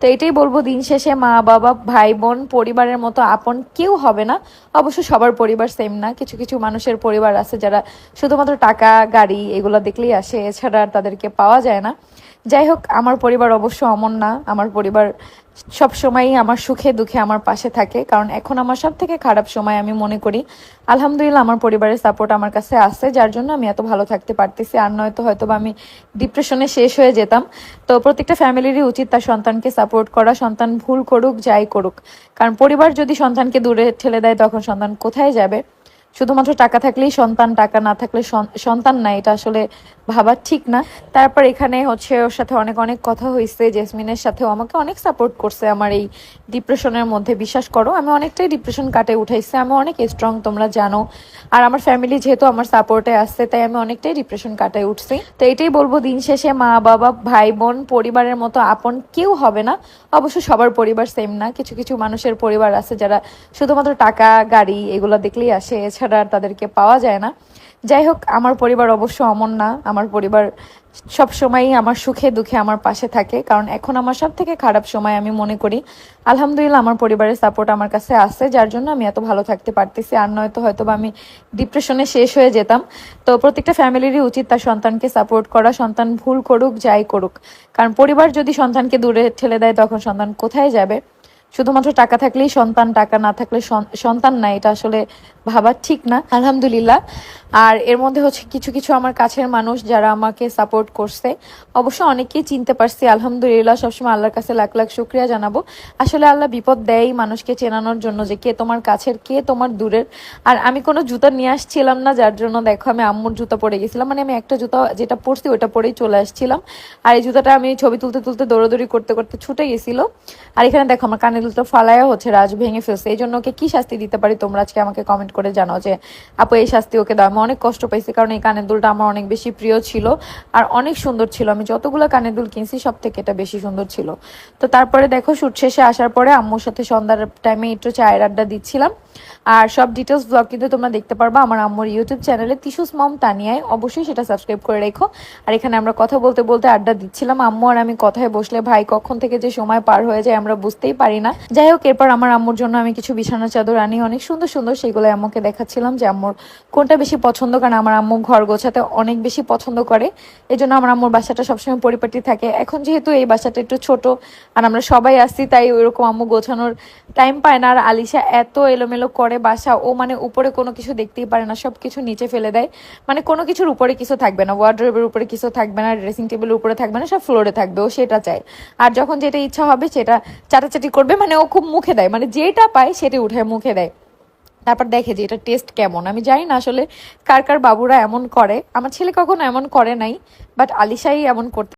তো এটাই বলব, দিন শেষে মা, বাবা, ভাই, বোন, পরিবারের মতো আপন কেউ হবে না। অবশ্য সবার পরিবার সেম না, কিছু কিছু মানুষের পরিবার আছে যারা শুধুমাত্র টাকা, গাড়ি এগুলো দেখলেই আসে, এছাড়া আর তাদেরকে পাওয়া যায় না। যাই হোক, আমার পরিবার অবশ্য অমন না, আমার পরিবার সব সময়ই আমার সুখে দুঃখে আমার পাশে থাকে। কারণ এখন আমার সব থেকে খারাপ সময় আমি মনে করি, আলহামদুলিল্লাহ আমার পরিবারের সাপোর্ট আমার কাছে আছে, যার জন্য আমি এত ভালো থাকতে পারতেছি। আর নয়তো হয়তো বা আমি ডিপ্রেশনে শেষ হয়ে যেতাম। তো প্রত্যেকটা ফ্যামিলিরই উচিত তার সন্তানকে সাপোর্ট করা। সন্তান ভুল করুক, যাই করুক। কারণ পরিবার যদি সন্তানকে দূরে ঠেলে দেয়, তখন সন্তান কোথায় যাবে? শুধুমাত্র টাকা থাকলেই সন্তান, টাকা না থাকলে সন্তান না, এটা আসলে ভাবা ঠিক না। তারপর এখানে হচ্ছে ওর সাথে অনেক অনেক কথা হয়েছে জেসমিনের সাথেও আমাকে অনেক সাপোর্ট করছে আমার এই ডিপ্রেশনের মধ্যে, বিশ্বাস করো। আমি অনেকটাই ডিপ্রেশন কাটে উঠাইছে, আমি অনেক স্ট্রং তোমরা জানো। আর আমার ফ্যামিলি যেহেতু আমার সাপোর্টে আসছে তাই আমি অনেকটাই ডিপ্রেশন কাটায় উঠছি। তো এটাই বলব, দিন শেষে মা, বাবা, ভাই, বোন, পরিবারের মতো আপন কেউ হবে না। অবশ্য সবার পরিবার সেম না, কিছু কিছু মানুষের পরিবার আছে যারা শুধুমাত্র টাকা, গাড়ি, এগুলো দেখলেই আসে। এছাড়া আর তাদেরকে পাওয়া যায় না। যাই হোক, আমার পরিবার অবশ্য অমন না। আমার পরিবার সব সময়ই আমার সুখে, দুঃখে আমার পাশে থাকে। কারণ এখন আমার সব থেকে খারাপ সময় আমি মনে করি, আলহামদুলিল্লাহ আমার পরিবারের সাপোর্ট আমার কাছে আছে, যার জন্য আমি এত ভালো থাকতে পারতেছি। আর নয়তো হয়তো বা আমি ডিপ্রেশনে শেষ হয়ে যেতাম। তো প্রত্যেকটা ফ্যামিলিরই উচিত তার সন্তানকে সাপোর্ট করা। সন্তান ভুল করুক, যাই করুক। কারণ পরিবার যদি সন্তানকে দূরে ঠেলে দেয়, তখন সন্তান কোথায় যাবে? শুধুমাত্র টাকা থাকলেই সন্তান, টাকা না থাকলে সন্তান না, এটা আসলে ভাবা ঠিক না। আলহামদুলিল্লাহ। আর এর মধ্যে হচ্ছে কিছু কিছু আমার কাছের মানুষ যারা আমাকে সাপোর্ট করছে, অবশ্য অনেকেই চিনতে পারছি। আলহামদুলিল্লাহ, সবসময় আল্লাহর কাছে লাখ লাখ শুক্রিয়া জানাব। আসলে আল্লাহ বিপদ দেয় মানুষকে চেনানোর জন্য যে কে তোমার কাছের, কে তোমার দূরের। আর আমি কোনো জুতা নিয়ে আসছিলাম না, যার জন্য দেখো আমি আম্মুর জুতা পরে গেছিলাম। মানে আমি একটা জুতা যেটা পরছি ওটা পরেই চলে আসছিলাম। আর এই জুতাটা আমি ছবি তুলতে তুলতে দৌড়াদৌড়ি করতে করতে ছুটে গেছিল। আর এখানে দেখো আমার কানে দুটো ফালায়া হচ্ছে, রাজ ভেঙে ফেলছে। এই জন্য ওকে কি শাস্তি দিতে পারি? তোমরা আজকে আমাকে কমেন্ট করে জানাও যে, আপু, এই শাস্তি ওকে দাও। আমি অনেক কষ্ট পাইছি, কারণ এই কানের দুলটা আমার অনেক বেশি প্রিয় ছিল আর অনেক সুন্দর ছিল। আমি যতগুলো কানের দুল কিনছি সব থেকে এটা বেশি সুন্দর ছিল। তো তারপরে দেখো, শুট শেষে আসার পরে আম্মুর সাথে সন্ধ্যার টাইমে একটু চায়ের আড্ডা দিচ্ছিলাম। আর সব ডিটেলস ব্লগ কিন্তু তোমরা দেখতে পারবা আমার আম্মুর ইউটিউব চ্যানেলে তিসুস মম তানিয়ায় অবশ্যই সেটা সাবস্ক্রাইব করে রেখো। আর এখানে আমরা কথা বলতে বলতে আড্ডা দিচ্ছিলাম। আম্মু আর আমি কথায় বসলে ভাই কখন থেকে যে সময় পার হয়ে যায় আমরা বুঝতেই পারি না। যাই হোক, এরপর আমার আম্মুর জন্য আমি কিছু বিছানা চাদর আনি। অনেক সুন্দর সুন্দর সেগুলো আম্মুকে দেখাচ্ছিলাম যে আম্মুর কোনটা বেশি পছন্দ, কারণ আমার আম্মু ঘর গোছাতে অনেক বেশি পছন্দ করে। এই জন্য আমার আম্মুর বাসাটা সবসময় পরিপাটি থাকে। এখন যেহেতু এই বাসাটা একটু ছোট, আর আমরা সবাই আসছি তাই ওইরকম আম্মু গোছানোর টাইম পায় না। আর আলিশা এত এলোমেলো করে বাসা, ও মানে উপরে কোনো কিছু দেখতেই পারে না সব কিছু নিচে ফেলে দেয়। মানে কোনো কিছুর উপরে কিছু থাকবে না ওয়ার্ড্রোবের উপরে কিছু থাকবে না ড্রেসিং টেবিলের উপরে থাকবে না, সব ফ্লোরে থাকবে, ও সেটা চায়। আর যখন যেটা ইচ্ছা হবে সেটা চাটাচাটি করবে মানে ও খুব মুখে দেয় মানে যেটা পায় সেটা উঠে মুখে দেয়। তারপর দেখে যে এটা টেস্ট কেমন। আমি জানি না আসলে কার কার বাবুরা এমন করে, আমার ছেলে কখনো এমন করে নাই বাট আলিশাই এমন করতে